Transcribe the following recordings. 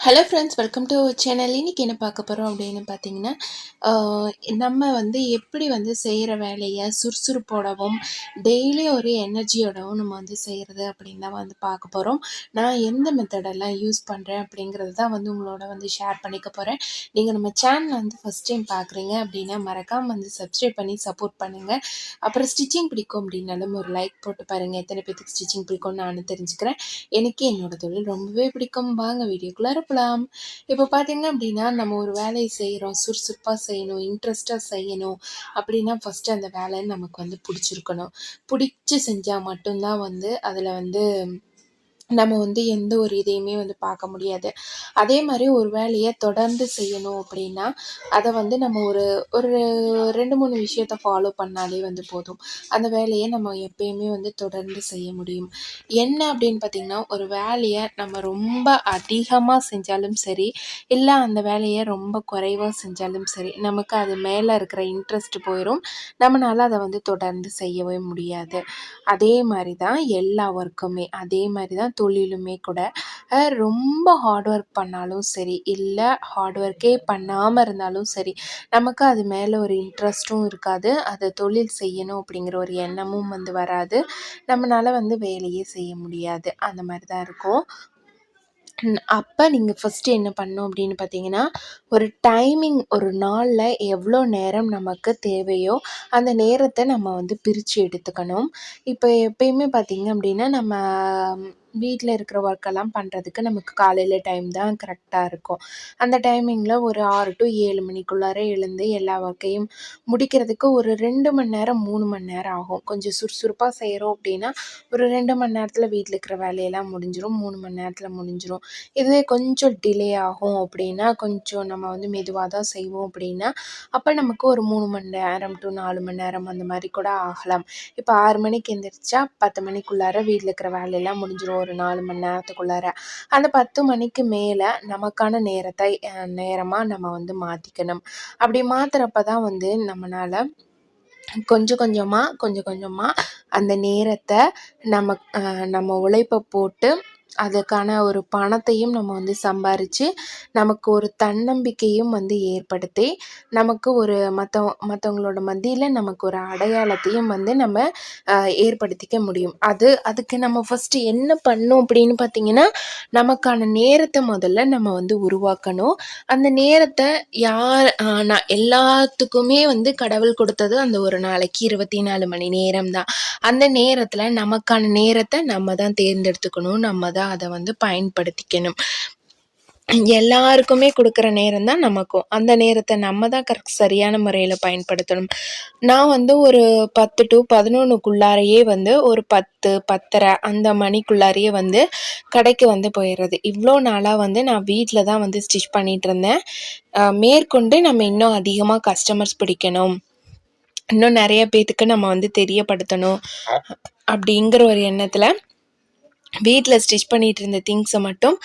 Hello friends welcome to channel இன்றைக்கி என்ன பார்க்க போகிறோம் அப்படின்னு பார்த்தீங்கன்னா நம்ம வந்து எப்படி வந்து செய்கிற வேலையை சுறுசுறுப்போடவும் டெய்லி ஒரு எனர்ஜியோடவும் நம்ம வந்து செய்கிறது அப்படின்னு தான் வந்து பார்க்க போகிறோம் நான் எந்த மெத்தடெல்லாம் யூஸ் பண்ணுறேன் அப்படிங்கிறது தான் வந்து உங்களோட வந்து ஷேர் பண்ணிக்க போகிறேன் நீங்கள் நம்ம சேனல் வந்து ஃபஸ்ட் டைம் பார்க்குறீங்க அப்படின்னா மறக்காமல் வந்து சப்ஸ்கிரைப் பண்ணி சப்போர்ட் பண்ணுங்கள் அப்புறம் ஸ்டிச்சிங் பிடிக்கும் அப்படின்னாலும் ஒரு லைக் போட்டு பாருங்கள் எத்தனை பேத்துக்கு ஸ்டிச்சிங் பிடிக்கும்னு நான் தெரிஞ்சுக்கிறேன். எனக்கு என்னோட தொழில் ரொம்பவே பிடிக்கும். வாங்க வீடியோக்குள்ளே இருக்கலாம் இப்போ பார்த்தீங்க அப்படின்னா நம்ம ஒரு வேலையை செய்கிறோம் சுறுசுறுப்பாக செய்யணும் இன்ட்ரெஸ்ட்டாக செய்யணும் அப்படின்னா ஃபஸ்ட்டு அந்த வேலை நமக்கு வந்து பிடிச்சிருக்கணும். பிடிச்சி செஞ்சால் மட்டும்தான் வந்து அதில் வந்து நம்ம வந்து எந்த ஒரு இதையுமே வந்து பார்க்க முடியாது. அதே மாதிரி ஒரு வேலையை தொடர்ந்து செய்யணும் அப்படின்னா அதை வந்து நம்ம ஒரு ஒரு ரெண்டு மூணு விஷயத்த ஃபாலோ பண்ணாலே வந்து போதும். அந்த வேலையை நம்ம எப்பயுமே வந்து தொடர்ந்து செய்ய முடியும். என்ன அப்படின்னு பார்த்திங்கன்னா ஒரு வேலையை நம்ம ரொம்ப அதிகமாக செஞ்சாலும் சரி இல்லை அந்த வேலையை ரொம்ப குறைவாக செஞ்சாலும் சரி நமக்கு அது மேலே இருக்கிற இன்ட்ரெஸ்ட் போயிடும் நம்மளால் அதை வந்து தொடர்ந்து செய்யவே முடியாது. அதே மாதிரி தான் எல்லா ஒர்க்குமே அதே மாதிரி தான் தொழிலுமே கூட ரொம்ப ஹார்ட் ஒர்க் பண்ணாலும் சரி இல்லை ஹார்ட் ஒர்க்கே பண்ணாமல் இருந்தாலும் சரி நமக்கு அது மேலே ஒரு இன்ட்ரெஸ்ட்டும் இருக்காது. அதை தொழில் செய்யணும் அப்படிங்கிற ஒரு எண்ணமும் வந்து வராது. நம்மளால் வந்து வேலையே செய்ய முடியாது. அந்த மாதிரி தான் இருக்கும். அப்போ நீங்கள் ஃபஸ்ட்டு என்ன பண்ணணும் அப்படின்னு பார்த்தீங்கன்னா ஒரு டைமிங் ஒரு நாளில் எவ்வளோ நேரம் நமக்கு தேவையோ அந்த நேரத்தை நம்ம வந்து பிரித்து எடுத்துக்கணும். இப்போ எப்பயுமே பார்த்தீங்க அப்படின்னா நம்ம வீட்டில் இருக்கிற ஒர்க்கெல்லாம் பண்ணுறதுக்கு நமக்கு காலையில் டைம் தான் கரெக்டாக இருக்கும். அந்த டைமிங்கில் ஒரு ஆறு டு ஏழு மணிக்குள்ளார எழுந்து எல்லா ஒர்க்கையும் முடிக்கிறதுக்கு ஒரு ரெண்டு மணி நேரம் மூணு மணி நேரம் ஆகும். கொஞ்சம் சுறுசுறுப்பாக செய்கிறோம் அப்படின்னா ஒரு ரெண்டு மணி நேரத்தில் வீட்டில் இருக்கிற வேலையெல்லாம் முடிஞ்சிடும் மூணு மணி நேரத்தில் முடிஞ்சிடும் இதுவே கொஞ்சம் டிலே ஆகும் அப்படின்னா கொஞ்சம் நம்ம வந்து மெதுவாக தான் செய்வோம் அப்படின்னா அப்போ நமக்கு ஒரு மூணு மணி நேரம் டு நாலு மணி நேரம் அந்த மாதிரி கூட ஆகலாம். இப்போ ஆறு மணிக்கு எந்திரிச்சா பத்து மணிக்குள்ளார வீட்டில் இருக்கிற வேலையெல்லாம் முடிஞ்சிடும் ஒரு நாலு மணி நேரத்துக்குள்ளார. அந்த பத்து மணிக்கு மேலே நமக்கான நேரத்தை நேரமாக நம்ம வந்து மாற்றிக்கணும் அப்படி மாற்றுறப்ப தான் வந்து நம்மளால் கொஞ்சம் கொஞ்சமாக கொஞ்சம் கொஞ்சமாக அந்த நேரத்தை நம்ம நம்ம உழைப்பை போட்டு அதுக்கான ஒரு பணத்தையும் நம்ம வந்து சம்பாரித்து நமக்கு ஒரு தன்னம்பிக்கையும் வந்து ஏற்படுத்தி நமக்கு ஒரு மற்ற மற்றவங்களோட மத்தியில் நமக்கு ஒரு அடையாளத்தையும் வந்து நம்ம ஏற்படுத்திக்க முடியும். அது அதுக்கு நம்ம ஃபஸ்ட்டு என்ன பண்ணோம் அப்படின்னு பார்த்திங்கன்னா நமக்கான நேரத்தை முதல்ல நம்ம வந்து உருவாக்கணும். அந்த நேரத்தை யார் நான் எல்லாத்துக்குமே வந்து கடவுள் கொடுத்தது அந்த ஒரு நாளைக்கு இருபத்தி நாலு மணி நேரம் தான் அந்த நேரத்தில் நமக்கான நேரத்தை நம்ம தான் தேர்ந்தெடுத்துக்கணும். நம்ம தான் அதை வந்து பயன்படுத்திக்கணும். எல்லாருக்குமே கொடுக்குற நேரம் தான் நமக்கும். அந்த நேரத்தை நம்ம தான் கரெக்ட் சரியான முறையில் பயன்படுத்தணும். நான் வந்து ஒரு பத்து டு பதினொன்றுக்குள்ளாரையே வந்து ஒரு பத்து பத்தரை அந்த மணிக்குள்ளாரையே வந்து கடைக்கு வந்து போயிடுறது இவ்வளோ நாளாக வந்து நான் வீட்டில் தான் வந்து ஸ்டிச் பண்ணிகிட்டு இருந்தேன். மேற்கொண்டு நம்ம இன்னும் அதிகமாக கஸ்டமர்ஸ் பிடிக்கணும். இன்னும் நிறைய பேத்துக்கு நம்ம வந்து தெரியப்படுத்தணும் அப்படிங்கிற ஒரு எண்ணத்தில் வீட்டில் ஸ்டிச் பண்ணிகிட்டு இருந்த திங்ஸை மட்டும்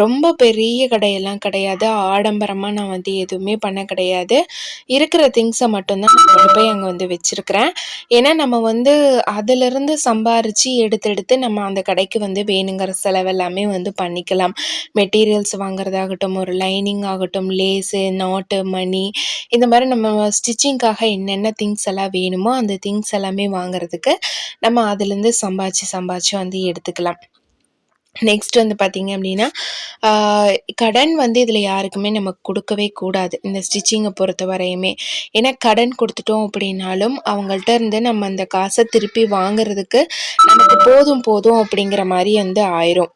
ரொம்ப பெரிய கடையெல்லாம் கிடையாது. ஆடம்பரமாக நான் வந்து எதுவுமே பண்ண கிடையாது. இருக்கிற திங்ஸை மட்டும்தான் நான் கொண்டு போய் அங்கே வந்து வச்சுருக்கிறேன். ஏன்னா நம்ம வந்து அதிலிருந்து சம்பாரித்து எடுத்து எடுத்து நம்ம அந்த கடைக்கு வந்து வேணுங்கிற செலவு எல்லாமே வந்து பண்ணிக்கலாம். மெட்டீரியல்ஸ் வாங்குறதாகட்டும் ஒரு லைனிங் ஆகட்டும் லேஸு நாட்டு மணி இந்த மாதிரி நம்ம ஸ்டிச்சிங்க்காக என்னென்ன திங்ஸ் எல்லாம் வேணுமோ அந்த திங்ஸ் எல்லாமே வாங்குறதுக்கு நம்ம அதுலேருந்து சம்பாதிச்சு சம்பாதிச்சு வந்து எடுத்துக்கலாம். நெக்ஸ்ட் வந்து பார்த்திங்க அப்படின்னா கடன் வந்து இதில் யாருக்குமே நமக்கு கொடுக்கவே கூடாது. இந்த ஸ்டிச்சிங்கை பொறுத்த வரையுமே. ஏன்னா கடன் கொடுத்துட்டோம் அப்படின்னாலும் அவங்கள்ட்ட இருந்து நம்ம அந்த காசை திருப்பி வாங்குறதுக்கு நமக்கு போதும் போதும் அப்படிங்கிற மாதிரி வந்து ஆயிரும்.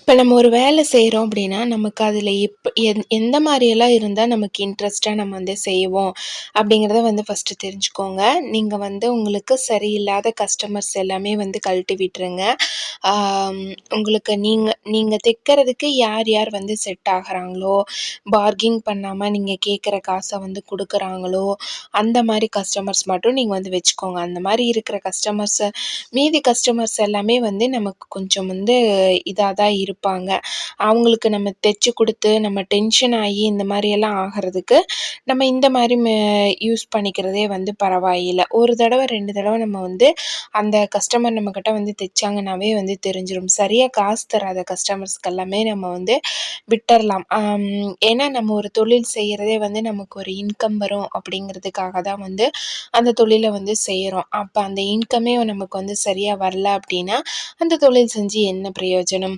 இப்போ நம்ம ஒரு வேலை செய்கிறோம் அப்படின்னா நமக்கு அதில் எப் எந் எந்த மாதிரியெல்லாம் இருந்தால் நமக்கு இன்ட்ரெஸ்ட்டாக நம்ம வந்து செய்வோம் அப்படிங்கிறத வந்து ஃபஸ்ட்டு தெரிஞ்சுக்கோங்க. நீங்கள் வந்து உங்களுக்கு சரியில்லாத கஸ்டமர்ஸ் எல்லாமே வந்து கழட்டி விட்டுருங்க. உங்களுக்கு நீங்கள் நீங்கள் தைக்கிறதுக்கு யார் யார் வந்து செட் ஆகிறாங்களோ பார்கிங் பண்ணாமல் நீங்கள் கேட்குற காசை வந்து கொடுக்குறாங்களோ அந்த மாதிரி கஸ்டமர்ஸ் மட்டும் நீங்கள் வந்து வச்சுக்கோங்க. அந்த மாதிரி இருக்கிற கஸ்டமர்ஸை மீதி கஸ்டமர்ஸ் எல்லாமே வந்து நமக்கு கொஞ்சம் வந்து இதாக தான் இருப்பாங்க. அவங்களுக்கு நம்ம தைச்சி கொடுத்து நம்ம டென்ஷன் ஆகி இந்த மாதிரியெல்லாம் ஆகிறதுக்கு நம்ம இந்த மாதிரி யூஸ் பண்ணிக்கிறதே வந்து பரவாயில்லை. ஒரு தடவை ரெண்டு தடவை நம்ம வந்து அந்த கஸ்டமர் நம்மக்கிட்ட வந்து தைச்சாங்கன்னாவே வந்து தெரிஞ்சிடும் சரியாக காசு தராத கஸ்டமர்ஸ்க்கு எல்லாமே நம்ம வந்து விட்டுறலாம். ஏன்னா நம்ம ஒரு தொழில் செய்கிறதே வந்து நமக்கு ஒரு இன்கம் வரும் அப்படிங்கிறதுக்காக தான் வந்து அந்த தொழிலை வந்து செய்கிறோம் அப்போ அந்த இன்கமே நமக்கு வந்து சரியாக வரல அப்படின்னா அந்த தொழில் செஞ்சு என்ன பிரயோஜனம்?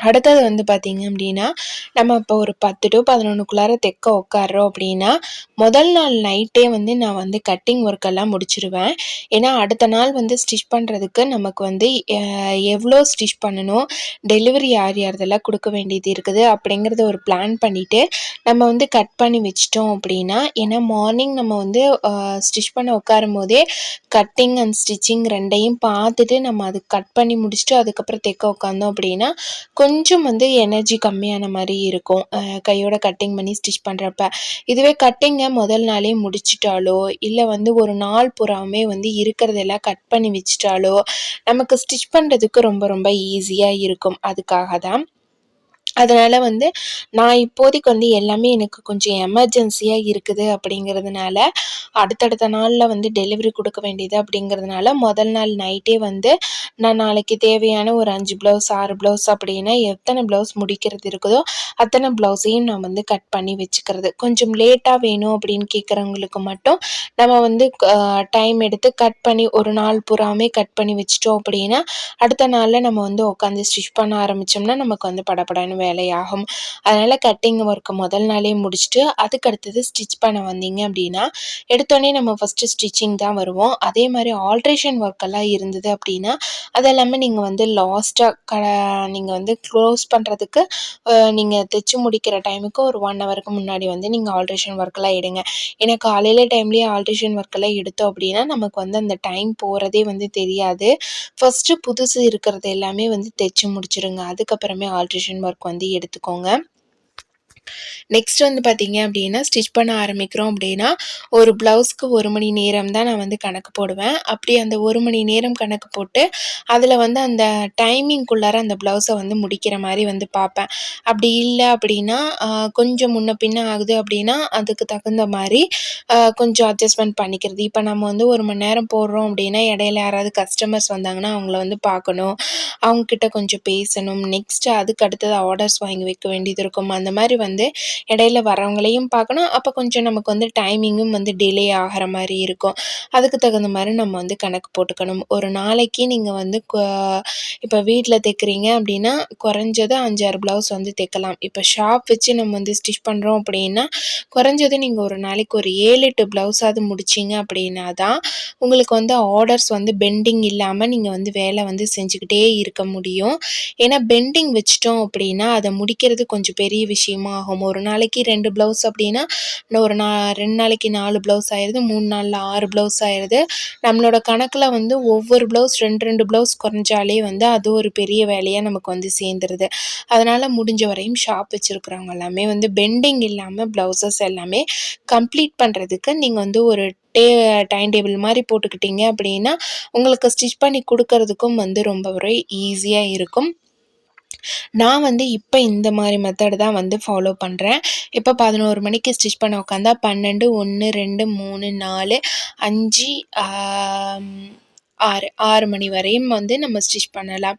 அடுத்தது வந்து பார்த்திங்க அப்படின்னா நம்ம இப்போ ஒரு பத்து டு பதினொன்றுக்குள்ளார தைக்க உட்காடுறோம் அப்படின்னா முதல் நாள் நைட்டே வந்து நான் வந்து கட்டிங் ஒர்க்கெல்லாம் முடிச்சிருவேன். ஏன்னா அடுத்த நாள் வந்து ஸ்டிச் பண்ணுறதுக்கு நமக்கு வந்து எவ்வளோ ஸ்டிச் பண்ணணும் டெலிவரி யார் யார்தெல்லாம் கொடுக்க வேண்டியது இருக்குது அப்படிங்கிறத ஒரு பிளான் பண்ணிவிட்டு நம்ம வந்து கட் பண்ணி வச்சிட்டோம் அப்படின்னா ஏன்னா மார்னிங் நம்ம வந்து ஸ்டிச் பண்ண உட்காரும் போதே கட்டிங் அண்ட் ஸ்டிச்சிங் ரெண்டையும் பார்த்துட்டு நம்ம அது கட் பண்ணி முடிச்சுட்டு அதுக்கப்புறம் தைக்க உட்காந்தோம் அப்படின்னா கொஞ்சம் கொஞ்சம் வந்து எனர்ஜி கம்மியான மாதிரி இருக்கும். கையோட கட்டிங் பண்ணி ஸ்டிச் பண்ணுறப்ப இதுவே கட்டிங்கை முதல் நாளே முடிச்சிட்டாலோ இல்லை வந்து ஒரு நாள் புறாமே வந்து இருக்கிறதெல்லாம் கட் பண்ணி வச்சிட்டாலோ நமக்கு ஸ்டிச் பண்ணுறதுக்கு ரொம்ப ரொம்ப ஈஸியாக இருக்கும். அதுக்காக தான் அதனால் வந்து நான் இப்போதைக்கு வந்து எல்லாமே எனக்கு கொஞ்சம் எமர்ஜென்சியாக இருக்குது அப்படிங்கிறதுனால அடுத்தடுத்த நாளில் வந்து டெலிவரி கொடுக்க வேண்டியது அப்படிங்கிறதுனால முதல் நாள் நைட்டே வந்து நான் நாளைக்கு தேவையான ஒரு அஞ்சு ப்ளவுஸ் ஆறு ப்ளவுஸ் அப்படின்னா எத்தனை ப்ளவுஸ் முடிக்கிறது இருக்குதோ அத்தனை ப்ளவுஸையும் நான் வந்து கட் பண்ணி வச்சுக்கிறது. கொஞ்சம் லேட்டாக வேணும் அப்படின்னு கேட்குறவங்களுக்கு மட்டும் நம்ம வந்து டைம் எடுத்து கட் பண்ணி ஒரு நாள் பூராமே கட் பண்ணி வச்சிட்டோம் அப்படின்னா அடுத்த நாளில் நம்ம வந்து உட்காந்து ஸ்டிச் பண்ண ஆரம்பித்தோம்னா நமக்கு வந்து படப்படன்னு வேலையாகும். அதனால் கட்டிங் ஒர்க்கை முதல் நாளே முடிச்சுட்டு அதுக்கு அடுத்தது ஸ்டிச் பண்ண வந்தீங்க அப்படின்னா எடுத்தோடனே நம்ம ஃபஸ்ட்டு ஸ்டிச்சிங் தான் வருவோம். அதே மாதிரி ஆல்ட்ரேஷன் ஒர்க்கெல்லாம் இருந்தது அப்படின்னா அதெல்லாமே நீங்கள் வந்து லாஸ்ட்டாக க நீங்கள் வந்து க்ளோஸ் பண்ணுறதுக்கு நீங்கள் தைச்சி முடிக்கிற டைமுக்கு ஒரு ஒன் ஹவருக்கு முன்னாடி வந்து நீங்கள் ஆல்ட்ரேஷன் ஒர்க்கெல்லாம் எடுங்க. ஏன்னா காலையில் டைம்லேயே ஆல்ட்ரேஷன் ஒர்க்கெல்லாம் எடுத்தோம் அப்படின்னா நமக்கு வந்து அந்த டைம் போகிறதே வந்து தெரியாது. ஃபஸ்ட்டு புதுசு இருக்கிறது எல்லாமே வந்து தைச்சி முடிச்சிடுங்க அதுக்கப்புறமே ஆல்ட்ரேஷன் ஒர்க் வந்து எடுத்துக்கோங்க. நெக்ஸ்ட் வந்து பார்த்தீங்க அப்படின்னா ஸ்டிச் பண்ண ஆரம்பிக்கிறோம் அப்படின்னா ஒரு ப்ளவுஸ்க்கு ஒரு மணி நேரம் தான் நான் வந்து கணக்கு போடுவேன். அப்படி அந்த ஒரு மணி நேரம் கணக்கு போட்டு அதில் வந்து அந்த டைமிங்குள்ளார அந்த ப்ளவுஸை வந்து முடிக்கிற மாதிரி வந்து பார்ப்பேன். அப்படி இல்லை அப்படின்னா கொஞ்சம் முன்ன பின்ன ஆகுது அப்படின்னா அதுக்கு தகுந்த மாதிரி கொஞ்சம் அட்ஜஸ்ட்மெண்ட் பண்ணிக்கிறது. இப்போ நம்ம வந்து ஒரு மணி நேரம் போடுறோம் அப்படின்னா இடையில யாராவது கஸ்டமர்ஸ் வந்தாங்கன்னா அவங்கள வந்து பார்க்கணும். அவங்கக்கிட்ட கொஞ்சம் பேசணும். நெக்ஸ்ட்டு அதுக்கு அடுத்தது ஆர்டர்ஸ் வாங்கி வைக்க வேண்டியது இருக்கும். அந்த மாதிரி வந்து இடையில வரவங்களையும் பார்க்கணும். அப்போ கொஞ்சம் நமக்கு வந்து டைமிங்கும் வந்து டிலே ஆகிற மாதிரி இருக்கும். அதுக்கு தகுந்த மாதிரி நம்ம வந்து கணக்கு போட்டுக்கணும். ஒரு நாளைக்கு நீங்கள் வந்து இப்போ வீட்டில் தைக்கிறீங்க அப்படின்னா குறைஞ்சது அஞ்சாறு ப்ளவுஸ் வந்து தைக்கலாம். இப்போ ஷாப் வச்சு நம்ம வந்து ஸ்டிச் பண்ணுறோம் அப்படின்னா குறைஞ்சது நீங்கள் ஒரு நாளைக்கு ஒரு ஏழு எட்டு ப்ளவுஸாவது முடிச்சிங்க அப்படின்னா தான் உங்களுக்கு வந்து ஆர்டர்ஸ் வந்து பெண்டிங் இல்லாமல் நீங்கள் வந்து வேலை வந்து செஞ்சுக்கிட்டே இருக்க முடியும். ஏன்னா பெண்டிங் வச்சிட்டோம் அப்படின்னா அதை முடிக்கிறது கொஞ்சம் பெரிய விஷயமா ஆகும். ஒரு நாளைக்கு ரெண்டு ப்ளவுஸ் அப்படின்னா இன்னும் ஒரு நா ரெண்டு நாளைக்கு நாலு ப்ளவுஸ் ஆயிடுது மூணு நாளில் ஆறு ப்ளவுஸ் ஆயிடுது நம்மளோட கணக்கில் வந்து ஒவ்வொரு ப்ளவுஸ் ரெண்டு ரெண்டு ப்ளவுஸ் குறைஞ்சாலே வந்து அது ஒரு பெரிய வேலையாக நமக்கு வந்து சேர்ந்துருது. அதனால் முடிஞ்ச வரையும் ஷாப் வச்சுருக்குறவங்க எல்லாமே வந்து பெண்டிங் இல்லாமல் ப்ளவுசஸ் எல்லாமே கம்ப்ளீட் பண்ணுறதுக்கு நீங்கள் வந்து ஒரு டே டைம் டேபிள் மாதிரி போட்டுக்கிட்டீங்க அப்படின்னா உங்களுக்கு ஸ்டிச் பண்ணி கொடுக்கறதுக்கும் வந்து ரொம்பவே ஈஸியாக இருக்கும். நான் வந்து இப்போ இந்த மாதிரி மெத்தடு தான் வந்து ஃபாலோ பண்ணுறேன் இப்போ பதினோரு மணிக்கு ஸ்டிச் பண்ண உட்காந்தா பன்னெண்டு ஒன்று ரெண்டு மூணு நாலு அஞ்சு ஆறு ஆறு மணி வரையும் வந்து நம்ம ஸ்டிச் பண்ணலாம்.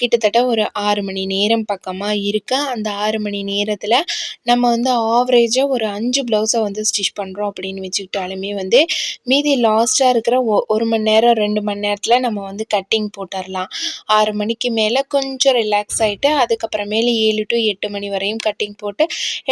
கிட்டத்தட்ட ஒரு ஆறு மணி நேரம் பக்கமாக இருக்க. அந்த ஆறு மணி நேரத்தில் நம்ம வந்து ஆவரேஜாக ஒரு அஞ்சு ப்ளவுஸை வந்து ஸ்டிச் பண்ணுறோம் அப்படின்னு வச்சுக்கிட்டாலுமே வந்து மீதி லாஸ்ட்டாக இருக்கிற ஒ ஒரு மணி நேரம் ரெண்டு மணி நேரத்தில் நம்ம வந்து கட்டிங் போட்டுடலாம் ஆறு மணிக்கு மேலே கொஞ்சம் ரிலாக்ஸ் ஆகிட்டு அதுக்கப்புறமேலு ஏழு டு எட்டு மணி வரையும் கட்டிங் போட்டு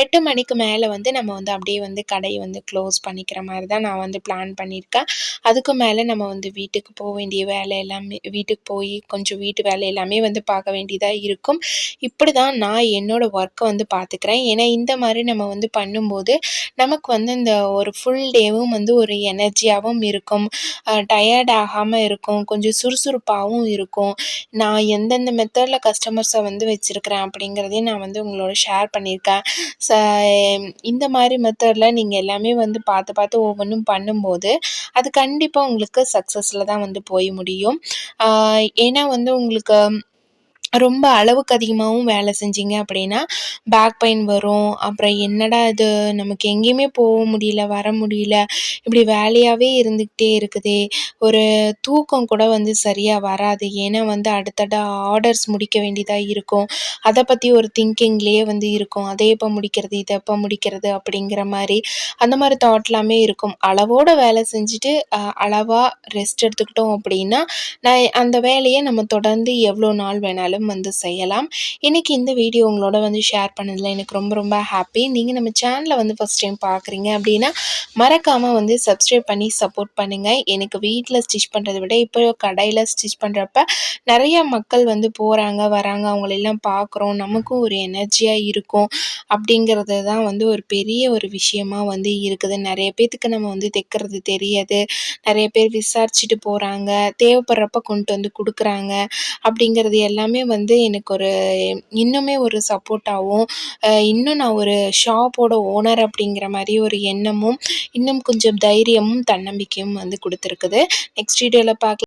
எட்டு மணிக்கு மேலே வந்து நம்ம வந்து அப்படியே வந்து கடையை வந்து க்ளோஸ் பண்ணிக்கிற மாதிரி தான் நான் வந்து பிளான் பண்ணியிருக்கேன். அதுக்கு மேலே நம்ம வந்து வீட்டுக்கு போ போக வேண்டிய வேலை எல்லாமே வீட்டுக்கு போய் கொஞ்சம் வீட்டு வேலை எல்லாமே வந்து பார்க்க வேண்டியதாக இருக்கும். இப்படி தான் நான் என்னோடய ஒர்க்கை வந்து பார்த்துக்கிறேன். ஏன்னா இந்த மாதிரி நம்ம வந்து பண்ணும்போது நமக்கு வந்து இந்த ஒரு ஃபுல் டேவும் வந்து ஒரு எனர்ஜியாகவும் இருக்கும். டயர்ட் ஆகாமல் இருக்கும். கொஞ்சம் சுறுசுறுப்பாகவும் இருக்கும். நான் எந்தெந்த மெத்தடில் கஸ்டமர்ஸை வந்து வச்சுருக்கிறேன் அப்படிங்கிறதையும் நான் வந்து உங்களோட ஷேர் பண்ணியிருக்கேன். ச இந்த மாதிரி மெத்தடில் நீங்கள் எல்லாமே வந்து பார்த்து பார்த்து ஒவ்வொன்றும் பண்ணும்போது அது கண்டிப்பாக உங்களுக்கு சக்ஸஸில் தான் வந்து போய் முடியும். ஏன்னா வந்து உங்களுக்கு ரொம்ப அளவுக்கு அதிகமாகவும் வேலை செஞ்சீங்க அப்படின்னா பேக் பெயின் வரும். அப்புறம் என்னடா இது? நமக்கு எங்கேயுமே போக முடியல வர முடியல. இப்படி வேலையாகவே இருந்துக்கிட்டே இருக்குதே. ஒரு தூக்கம் கூட வந்து சரியாக வராது. ஏன்னா வந்து அடுத்தட ஆர்டர்ஸ் முடிக்க வேண்டியதாக இருக்கும். அதை பற்றி ஒரு திங்கிங்லேயே வந்து இருக்கும். அதை எப்போ முடிக்கிறது இதை எப்போ முடிக்கிறது அப்படிங்கிற மாதிரி. அந்த மாதிரி தாட்லாமே இருக்கும். அளவோட வேலை செஞ்சுட்டு அளவாக ரெஸ்ட் எடுத்துக்கிட்டோம் அப்படின்னா நான் அந்த வேலையை நம்ம தொடர்ந்து எவ்வளோ நாள் வேணாலும் வந்து செய்யலாம். இன்றைக்கி இந்த வீடியோ உங்களோட வந்து ஷேர் பண்ணதில் எனக்கு ரொம்ப ரொம்ப ஹாப்பி நீங்கள் நம்ம சேனலை வந்து ஃபஸ்ட் டைம் பார்க்குறீங்க அப்படின்னா மறக்காமல் வந்து சப்ஸ்கிரைப் பண்ணி சப்போர்ட் பண்ணுங்கள் எனக்கு வீட்டில் ஸ்டிச் பண்ணுறதை விட இப்போ கடையில் ஸ்டிச் பண்ணுறப்ப நிறைய மக்கள் வந்து போகிறாங்க வராங்க. அவங்களெல்லாம் பார்க்குறோம். நமக்கும் ஒரு எனர்ஜியாக இருக்கும். அப்படிங்கிறது தான் வந்து ஒரு பெரிய ஒரு விஷயமா வந்து இருக்குது. நிறைய பேர்த்துக்கு நம்ம வந்து தைக்கிறது தெரியாது. நிறைய பேர் விசாரிச்சுட்டு போகிறாங்க தேவைப்படுறப்ப கொண்டு வந்து கொடுக்குறாங்க. அப்படிங்கிறது எல்லாமே வந்து எனக்கு ஒரு இன்னுமே ஒரு சப்போர்ட்டாகவும் இன்னும் நான் ஒரு ஷாப்போட ஓனர் அப்படிங்கிற மாதிரி ஒரு எண்ணமும் இன்னும் கொஞ்சம் தைரியமும் தன்னம்பிக்கையும் வந்து கொடுத்துருக்குது. நெக்ஸ்ட் வீடியோவில் பார்க்கலாம்